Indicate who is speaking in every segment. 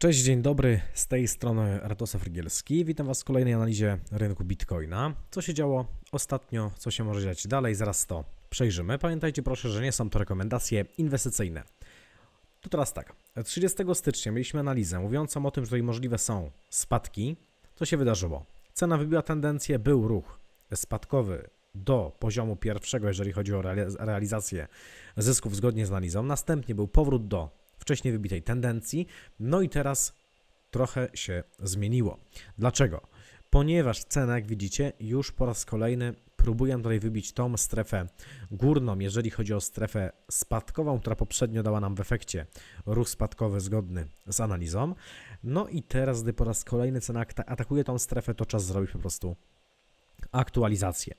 Speaker 1: Cześć, dzień dobry, z tej strony Ratosław Rygielski. Witam Was w kolejnej analizie rynku Bitcoina. Co się działo ostatnio, co się może dziać dalej, zaraz to przejrzymy. Pamiętajcie proszę, że nie są to rekomendacje inwestycyjne. To teraz tak, 30 stycznia mieliśmy analizę mówiącą o tym, że tutaj możliwe są spadki. Co się wydarzyło? Cena wybiła tendencję, był ruch spadkowy do poziomu pierwszego, jeżeli chodzi o reali- realizację zysków zgodnie z analizą. Następnie był powrót do wcześniej wybitej tendencji. No i teraz trochę się zmieniło. Dlaczego? Ponieważ cena, jak widzicie, już po raz kolejny próbuję tutaj wybić tą strefę górną, jeżeli chodzi o strefę spadkową, która poprzednio dała nam w efekcie ruch spadkowy zgodny z analizą. No i teraz, gdy po raz kolejny cena ata- atakuje tą strefę, to czas zrobić po prostu aktualizację.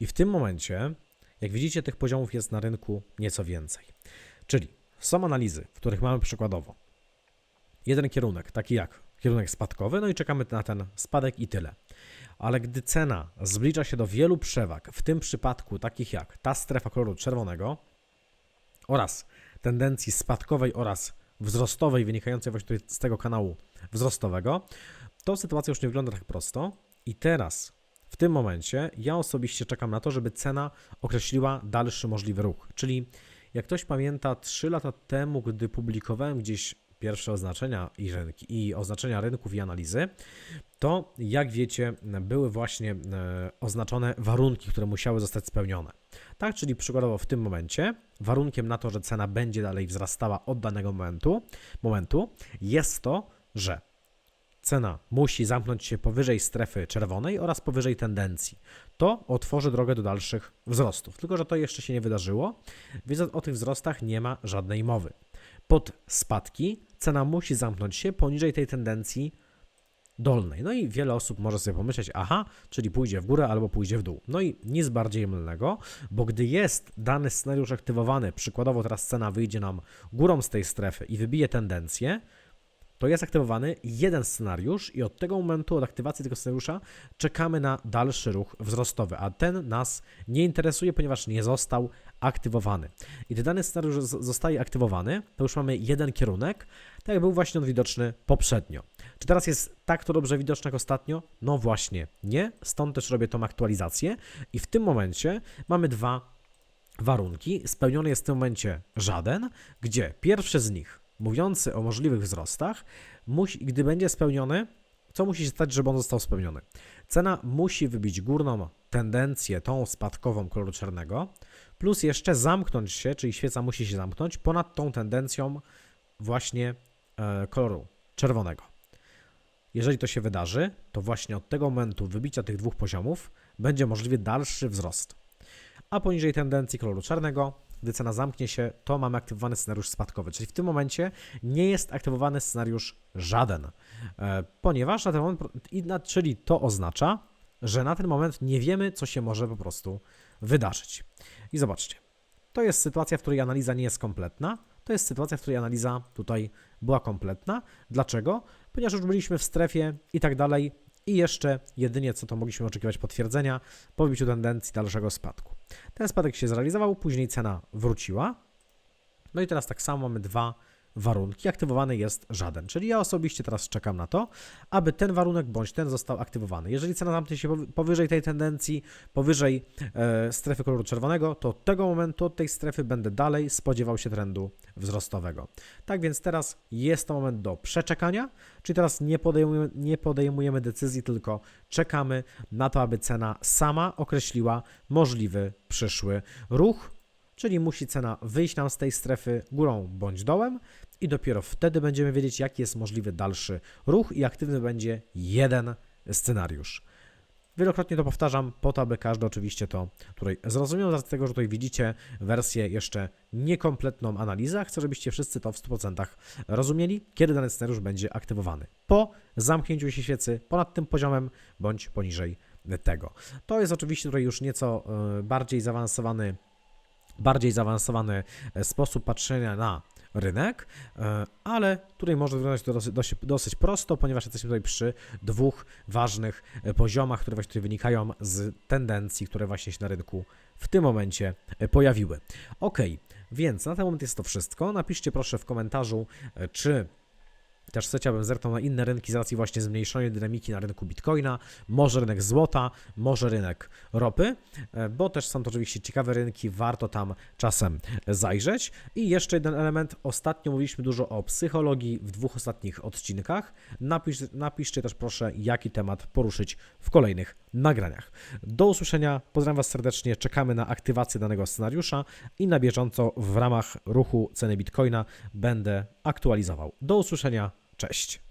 Speaker 1: I w tym momencie, jak widzicie, tych poziomów jest na rynku nieco więcej. Czyli są analizy, w których mamy przykładowo jeden kierunek, taki jak kierunek spadkowy, no i czekamy na ten spadek i tyle. Ale gdy cena zbliża się do wielu przewag, w tym przypadku takich jak ta strefa koloru czerwonego oraz tendencji spadkowej oraz wzrostowej wynikającej właśnie z tego kanału wzrostowego, to sytuacja już nie wygląda tak prosto i teraz w tym momencie ja osobiście czekam na to, żeby cena określiła dalszy możliwy ruch, czyli jak ktoś pamięta, 3 lata temu, gdy publikowałem gdzieś pierwsze oznaczenia i, rynki, i oznaczenia rynków i analizy, to jak wiecie, były właśnie e, oznaczone warunki, które musiały zostać spełnione. Tak, czyli przykładowo w tym momencie warunkiem na to, że cena będzie dalej wzrastała od danego momentu, momentu jest to, że cena musi zamknąć się powyżej strefy czerwonej oraz powyżej tendencji. To otworzy drogę do dalszych wzrostów. Tylko, że to jeszcze się nie wydarzyło, więc o tych wzrostach nie ma żadnej mowy. Pod spadki cena musi zamknąć się poniżej tej tendencji dolnej. No i wiele osób może sobie pomyśleć, aha, czyli pójdzie w górę albo pójdzie w dół. No i nic bardziej mylnego, bo gdy jest dany scenariusz aktywowany, przykładowo teraz cena wyjdzie nam górą z tej strefy i wybije tendencję, to jest aktywowany jeden scenariusz i od tego momentu, od aktywacji tego scenariusza czekamy na dalszy ruch wzrostowy, a ten nas nie interesuje, ponieważ nie został aktywowany. I gdy dany scenariusz zostaje aktywowany, to już mamy jeden kierunek, tak jak był właśnie on widoczny poprzednio. Czy teraz jest tak to dobrze widoczne jak ostatnio? No właśnie nie, stąd też robię tą aktualizację i w tym momencie mamy dwa warunki. Spełniony jest w tym momencie żaden, gdzie pierwszy z nich, mówiący o możliwych wzrostach, musi, gdy będzie spełniony, co musi się stać, żeby on został spełniony? Cena musi wybić górną tendencję, tą spadkową koloru czarnego, plus jeszcze zamknąć się, czyli świeca musi się zamknąć ponad tą tendencją właśnie e, koloru czerwonego. Jeżeli to się wydarzy, to właśnie od tego momentu wybicia tych dwóch poziomów będzie możliwy dalszy wzrost. A poniżej tendencji koloru czarnego, gdy cena zamknie się, to mamy aktywowany scenariusz spadkowy. Czyli w tym momencie nie jest aktywowany scenariusz żaden, e, ponieważ na ten moment, czyli to oznacza, że na ten moment nie wiemy, co się może po prostu wydarzyć. I zobaczcie, to jest sytuacja, w której analiza nie jest kompletna. To jest sytuacja, w której analiza tutaj była kompletna. Dlaczego? Ponieważ już byliśmy w strefie i tak dalej. I jeszcze jedynie co to mogliśmy oczekiwać potwierdzenia po wybiciu tendencji dalszego spadku. Ten spadek się zrealizował, później cena wróciła. No i teraz tak samo mamy dwa warunki. Aktywowany jest żaden. Czyli ja osobiście teraz czekam na to, aby ten warunek bądź ten został aktywowany. Jeżeli cena zamknie się powy- powyżej tej tendencji, powyżej e, strefy koloru czerwonego, to od tego momentu, od tej strefy będę dalej spodziewał się trendu wzrostowego. Tak więc teraz jest to moment do przeczekania, czyli teraz nie podejmujemy, nie podejmujemy decyzji, tylko czekamy na to, aby cena sama określiła możliwy przyszły ruch, czyli musi cena wyjść nam z tej strefy górą bądź dołem i dopiero wtedy będziemy wiedzieć, jaki jest możliwy dalszy ruch i aktywny będzie jeden scenariusz. Wielokrotnie to powtarzam, po to, aby każdy oczywiście to tutaj zrozumiał, z racji tego, że tutaj widzicie wersję jeszcze niekompletną analizę, chcę, żebyście wszyscy to w 100% rozumieli, kiedy dany scenariusz będzie aktywowany. Po zamknięciu się świecy ponad tym poziomem, bądź poniżej tego. To jest oczywiście tutaj już nieco e, bardziej zaawansowany bardziej zaawansowany e, sposób patrzenia na rynek, e, ale tutaj może wyglądać to dosyć, dosyć, dosyć prosto, ponieważ jesteśmy tutaj przy dwóch ważnych e, poziomach, które właśnie tutaj wynikają z tendencji, które właśnie się na rynku w tym momencie pojawiły. Ok, więc na ten moment jest to wszystko. Napiszcie proszę w komentarzu, czy też chcecie, abym zerknął na inne rynki z racji właśnie zmniejszonej dynamiki na rynku Bitcoina, może rynek złota, może rynek ropy, e, bo też są to oczywiście ciekawe rynki, warto tam czasem zajrzeć. I jeszcze jeden element, ostatnio mówiliśmy dużo o psychologii w dwóch ostatnich odcinkach. Napisz, napiszcie też proszę, jaki temat poruszyć w kolejnych nagraniach. Do usłyszenia, pozdrawiam Was serdecznie, czekamy na aktywację danego scenariusza i na bieżąco w ramach ruchu ceny Bitcoina będę aktualizował. Do usłyszenia, cześć.